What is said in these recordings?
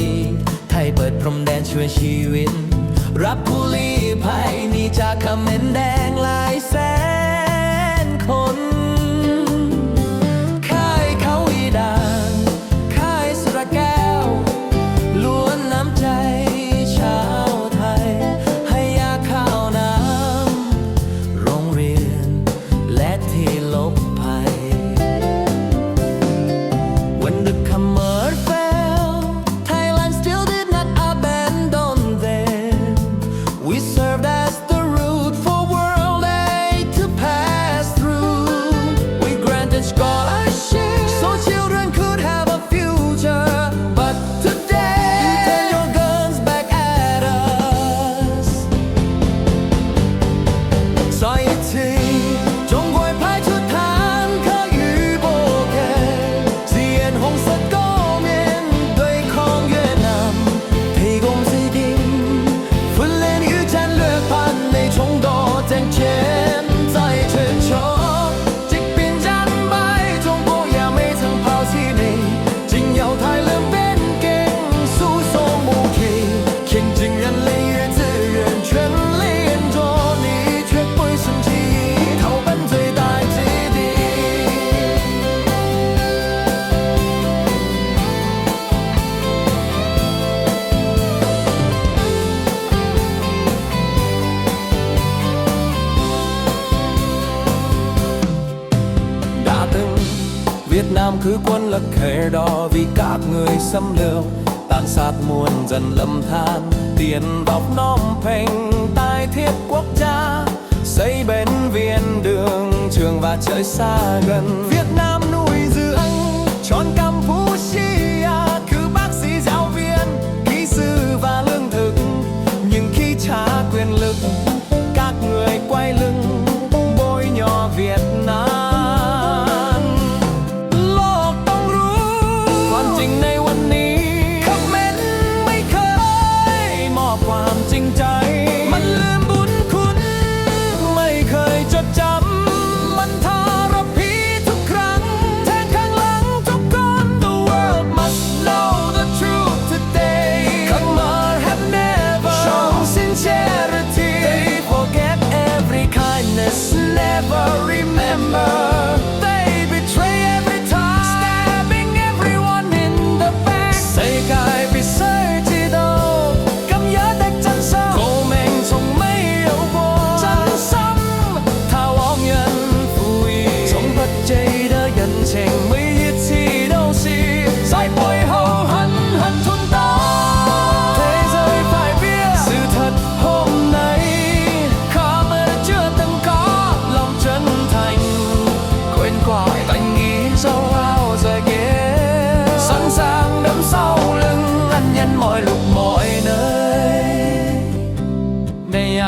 ดี ให้เปิดพรมแดนช่วยชีวิต รับผู้ลี้ภัยนี่จากคำเม็นแดงลาย quân lực hề đó vì các người xâm lược. Tàn sát muôn dân lâm than, tiền bọc nom phành tai thiết quốc gia. Xây bến viên đường, trường và trời xa gần. Việt nam nuôi dưỡng tròn cam phú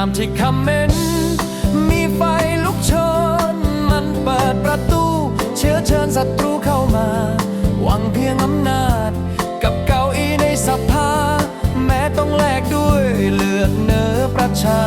ามที่คำเมนมีไฟลุกชน มันเปิดประตู เชื้อเชิญศัตรูเข้ามา หวังเพียงอำนาจ กับเก้าอี้ในสภา แม้ต้องแลกด้วยเลือดเนื้อประชา